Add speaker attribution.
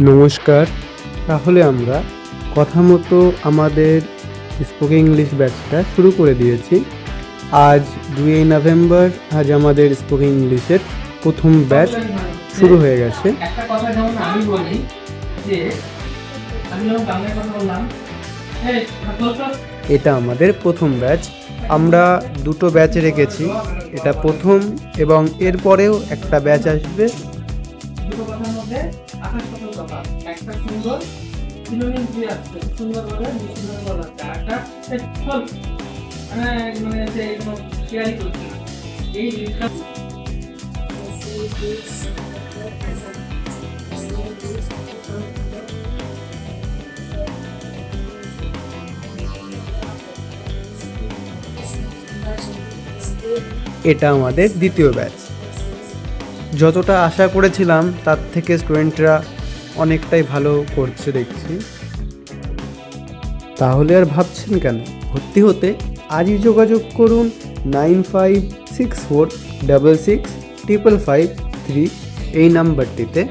Speaker 1: নমস্কার। তাহলে আমরা কথা মতো আমাদের স্পোকেন ইংলিশ ব্যাচটা শুরু করে দিয়েছি। আজ দুই নভেম্বর আজ আমাদের স্পোকেন ইংলিশের প্রথম ব্যাচ শুরু হয়ে গেছে।
Speaker 2: একটা কথা যেমন আমি বলি যে আমি যখন বাংলায় কথা বললাম এই বল তো।
Speaker 1: এটা আমাদের প্রথম ব্যাচ আমরা দুটো ব্যাচ রেখেছি। এটা প্রথম এবং এরপরেও একটা ব্যাচ আসবে।
Speaker 2: দুটো কথার মধ্যে আকাশ পাতাল একটা সুন্দর সিনোনিম দিয়ে আসছে সুন্দর বলে সুন্দর বলা আর একটা চল মানে মানে শেয়ারই করছে না। এই জিনিসটা
Speaker 1: এটা আমাদের দ্বিতীয় ব্যাচ যতটা আশা করেছিলাম, তার থেকে স্টুডেন্টরা অনেকটাই ভালো করছে দেখছি। তাহলে আর ভাবছেন কেন? ভর্তি হতে আজই যোগাযোগ করুন nine five six four double six triple five three এই নাম্বারটিতে।